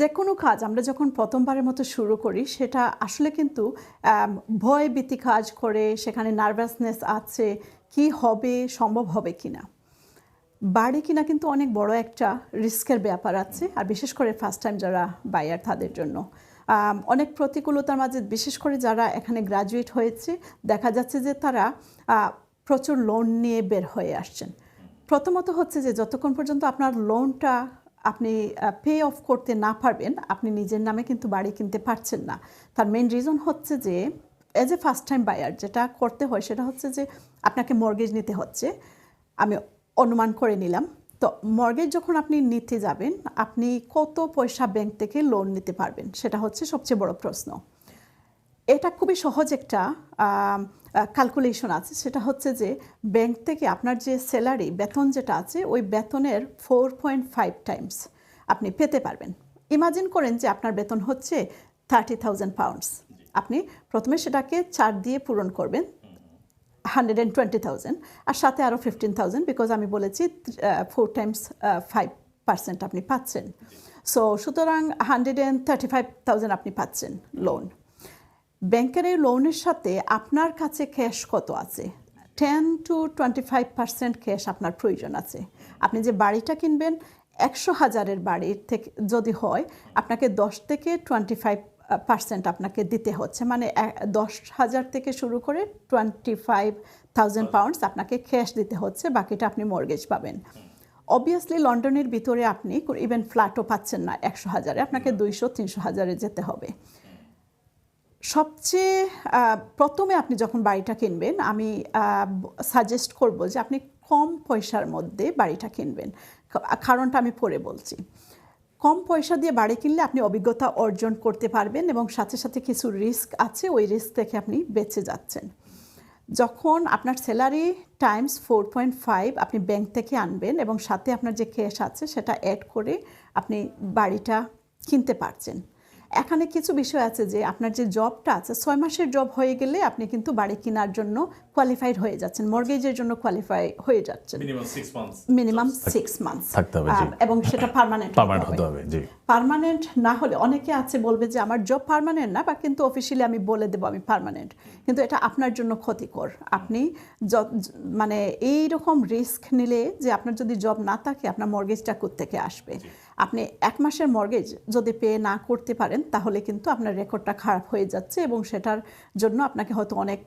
যে কোনো কাজ আমরা যখন প্রথমবারের মতো শুরু করি, সেটা আসলে কিন্তু ভয় ভীতি কাজ করে, সেখানে নার্ভাসনেস আছে, কি হবে, সম্ভব হবে কিনা। বাড়ি কিনা কিন্তু অনেক বড় একটা রিস্কের ব্যাপার আছে, আর বিশেষ করে ফার্স্ট টাইম যারা বায়ার তাদের জন্য। অনেক প্রতিকূলতার মাঝে, বিশেষ করে যারা এখানে গ্রাজুয়েট হয়েছে, দেখা যাচ্ছে যে তারা প্রচুর লোন নিয়ে বের হয়ে আসছেন। প্রথমত হচ্ছে যে, যতক্ষণ পর্যন্ত আপনার লোনটা আপনি পে অফ করতে না পারবেন, আপনি নিজের নামে কিন্তু বাড়ি কিনতে পারছেন না। তার মেন রিজন হচ্ছে যে as a first time buyer যেটা করতে হয় সেটা হচ্ছে যে, আপনাকে মর্গেজ নিতে হচ্ছে। আমি অনুমান করে নিলাম। তো মর্গেজ যখন আপনি নিতে যাবেন, আপনি কত পয়সা ব্যাংক থেকে লোন নিতে পারবেন? সেটা হচ্ছে সবচেয়ে বড় প্রশ্ন। এটা খুবই সহজ একটা ক্যালকুলেশন আছে। সেটা হচ্ছে যে ব্যাংক থেকে আপনার যে স্যালারি বেতন যেটা আছে, ওই বেতনের ফোর পয়েন্ট ফাইভ টাইমস আপনি পেতে পারবেন। ইমাজিন করেন যে আপনার বেতন হচ্ছে থার্টি থাউজেন্ড পাউন্ডস আপনি প্রথমে সেটাকে চার দিয়ে পূরণ করবেন হান্ড্রেড অ্যান্ড টোয়েন্টি থাউজেন্ড আর সাথে আরও ফিফটিন থাউজেন্ড বিকজ আমি বলেছি ফোর টাইমস ফাইভ পার্সেন্ট আপনি পাচ্ছেন। সো সুতরাং hundred and thirty five thousand আপনি পাচ্ছেন লোন ব্যাংকের এই লোনের সাথে আপনার কাছে ক্যাশ কত আছে? Ten to twenty five percent cash আপনার প্রয়োজন আছে। আপনি যে বাড়িটা কিনবেন, একশো হাজারের বাড়ির থেকে যদি হয়, আপনাকে দশ থেকে টোয়েন্টি ফাইভ পার্সেন্ট আপনাকে দিতে হচ্ছে। মানে দশ হাজার থেকে শুরু করে টোয়েন্টি ফাইভ থাউজেন্ড পাউন্ডস আপনাকে ক্যাশ দিতে হচ্ছে, বাকিটা আপনি মর্গেজ পাবেন। অবভিয়াসলি লন্ডনের ভিতরে আপনি ইভেন ফ্ল্যাটও পাচ্ছেন না। একশো হাজারে আপনাকে দুইশো, তিনশো হাজারে যেতে হবে। সবচেয়ে প্রথমে আপনি যখন বাড়িটা কিনবেন, আমি সাজেস্ট করব যে আপনি কম পয়সার মধ্যে বাড়িটা কিনবেন। কারণটা আমি পরে বলছি। কম পয়সা দিয়ে বাড়ি কিনলে আপনি অভিজ্ঞতা অর্জন করতে পারবেন এবং সাথে সাথে কিছু রিস্ক আছে, ওই রিস্ক থেকে আপনি বেঁচে যাচ্ছেন। যখন আপনার salary times four point five আপনি ব্যাংক থেকে আনবেন এবং সাথে আপনার যে ক্যাশ আছে, সেটা অ্যাড করে আপনি বাড়িটা কিনতে পারছেন। এখানে কিছু বিষয় আছে যে আপনার যে জবটা আছে ছয় মাসের জব হয়ে গেলে আপনি কিন্তু বাড়ি কেনার জন্য কোয়ালিফাইড হয়ে যাচ্ছেন মর্গেজের জন্য কোয়ালিফাই হয়ে যাচ্ছেন। Minimum six months. এবং সেটা পার্মানেন্ট পার্মানেন্ট হতে হবে জি। না হলে অনেকে আছে বলবে যে আমার জব পার্মানেন্ট না বা কিন্তু অফিসিয়ালি আমি বলে দেবো আমি পারমানেন্ট কিন্তু এটা আপনার জন্য ক্ষতিকর। আপনি মানে এই রকম রিস্ক নিলে যে আপনার যদি জব না থাকে আপনার মর্গেজটা থেকে আসবে? আপনি এক মাসের মর্গেজ যদি পে না করতে পারেন তাহলে কিন্তু আপনার রেকর্ডটা খারাপ হয়ে যাচ্ছে এবং সেটার জন্য আপনাকে হয়তো অনেক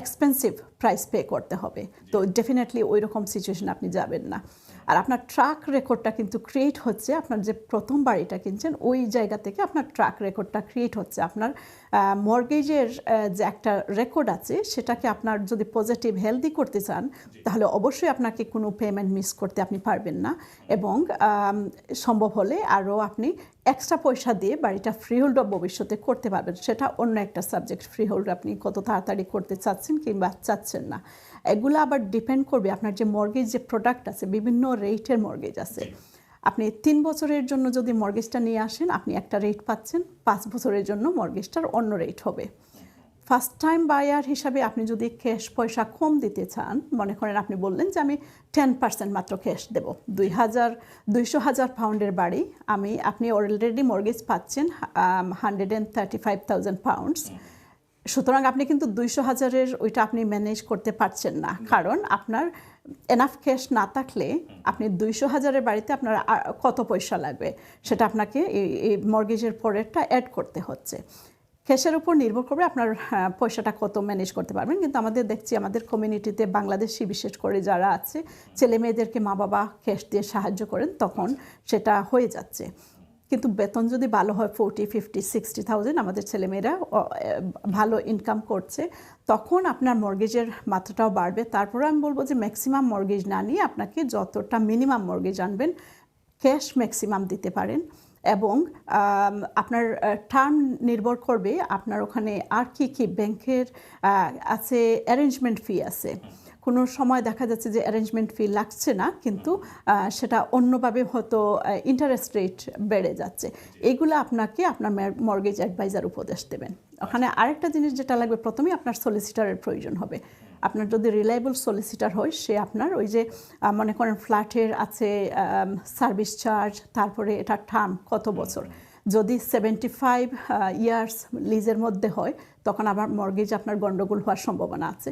এক্সপেন্সিভ প্রাইস পে করতে হবে। তো ডেফিনেটলি ওই রকম সিচুয়েশন আপনি যাবেন না। আর আপনার ট্রাক রেকর্ডটা কিন্তু ক্রিয়েট হচ্ছে আপনার যে প্রথম বাড়িটা কিনছেন ওই জায়গা থেকে আপনার ট্রাক রেকর্ডটা ক্রিয়েট হচ্ছে। আপনার মর্গেজের যে একটা রেকর্ড আছে সেটাকে আপনার যদি পজিটিভ হেলদি করতে চান তাহলে অবশ্যই আপনাকে কোনো পেমেন্ট মিস করতে আপনি পারবেন না এবং সম্ভব হলে আরও আপনি এক্সট্রা পয়সা দিয়ে বাড়িটা ফ্রি হোল্ড ভবিষ্যতে করতে পারবেন। সেটা অন্য একটা সাবজেক্ট ফ্রি হোল্ড আপনি কত তাড়াতাড়ি করতে চাচ্ছেন কিংবা চাচ্ছেন না। এগুলো আবার ডিপেন্ড করবে আপনার যে মর্গেজ যে প্রোডাক্ট আছে বিভিন্ন রেটের মর্গেজ আছে। আপনি তিন বছরের জন্য যদি মর্গেজটা নিয়ে আসেন আপনি একটা রেট পাচ্ছেন পাঁচ বছরের জন্য মর্গেজটার অন্য রেট হবে। ফার্স্ট টাইম বায়ার হিসাবে আপনি যদি ক্যাশ পয়সা কম দিতে চান মনে করেন আপনি বললেন যে আমি টেন পার্সেন্ট মাত্র ক্যাশ দেব দুই হাজার দুইশো হাজার পাউন্ডের বাড়ি আমি আপনি অলরেডি মর্গেজ পাচ্ছেন hundred and thirty five thousand pounds সুতরাং আপনি কিন্তু দুইশো হাজারের ওইটা আপনি ম্যানেজ করতে পারছেন না। কারণ আপনার এনাফ ক্যাশ না থাকলে আপনি দুইশো হাজারের বাড়িতে আপনার কত পয়সা লাগবে? সেটা আপনাকে এই- মর্গেজের পরেরটা অ্যাড করতে হচ্ছে। ক্যাশের উপর নির্ভর করবে আপনার হ্যাঁ, পয়সাটা কত ম্যানেজ করতে পারবেন। কিন্তু আমাদের দেখছি আমাদের কমিউনিটিতে বাংলাদেশি বিশেষ করে যারা আছে ছেলে মেয়েদেরকে মা বাবা ক্যাশ দিয়ে সাহায্য করেন তখন সেটা হয়ে যাচ্ছে। কিন্তু বেতন যদি ভালো হয় ফোরটি ফিফটি সিক্সটি থাউজেন্ড আমাদের ছেলেমেয়েরা ভালো ইনকাম করছে, তখন আপনার মর্গেজের মাত্রাটাও বাড়বে। তারপরে আমি বলব যে ম্যাক্সিমাম মর্গেজ না নিয়ে আপনাকে যতটা মিনিমাম মর্গেজ আনবেন ক্যাশ ম্যাক্সিমাম দিতে পারেন। এবং আপনার টার্ম নির্ভর করবে আপনার ওখানে আর কি কি ব্যাংকের আছে অ্যারেঞ্জমেন্ট ফি আছে। কোনো সময় দেখা যাচ্ছে যে অ্যারেঞ্জমেন্ট ফি লাগছে না কিন্তু সেটা অন্যভাবে হয়তো ইন্টারেস্ট রেট বেড়ে যাচ্ছে। এগুলো আপনাকে আপনার মর্গেজ অ্যাডভাইজার উপদেশ দেবেন। ওখানে আরেকটা জিনিস যেটা লাগবে প্রথমেই আপনার সলিসিটারের প্রয়োজন হবে। আপনার যদি রিলায়েবল সলিসিটার হয় সে আপনার ওই যে মনে করেন ফ্ল্যাটের আছে সার্ভিস চার্জ তারপরে এটা টার্ম কত বছর। যদি সেভেন্টি ফাইভ ইয়ার্স লিজের মধ্যে হয়, তখন আমার মর্গেজ আপনার গণ্ডগোল হওয়ার সম্ভাবনা আছে।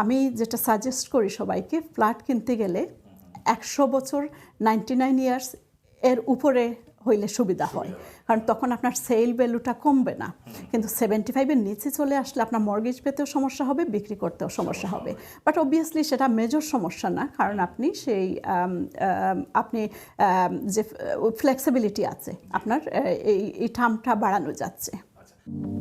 আমি যেটা সাজেস্ট করি সবাইকে ফ্ল্যাট কিনতে গেলে একশো বছর নাইনটি নাইন ইয়ার্স এর উপরে হইলে সুবিধা হয়। কারণ তখন আপনার সেল ভ্যালুটা কমবে না। কিন্তু সেভেন্টি ফাইভের নিচে চলে আসলে আপনার মর্গেজ পেতেও সমস্যা হবে বিক্রি করতেও সমস্যা হবে। বাট অবভিয়াসলি সেটা মেজর সমস্যা না কারণ আপনি সেই আপনি যে ফ্লেক্সিবিলিটি আছে আপনার এই এই টার্মটা বাড়ানো যাচ্ছে। আচ্ছা।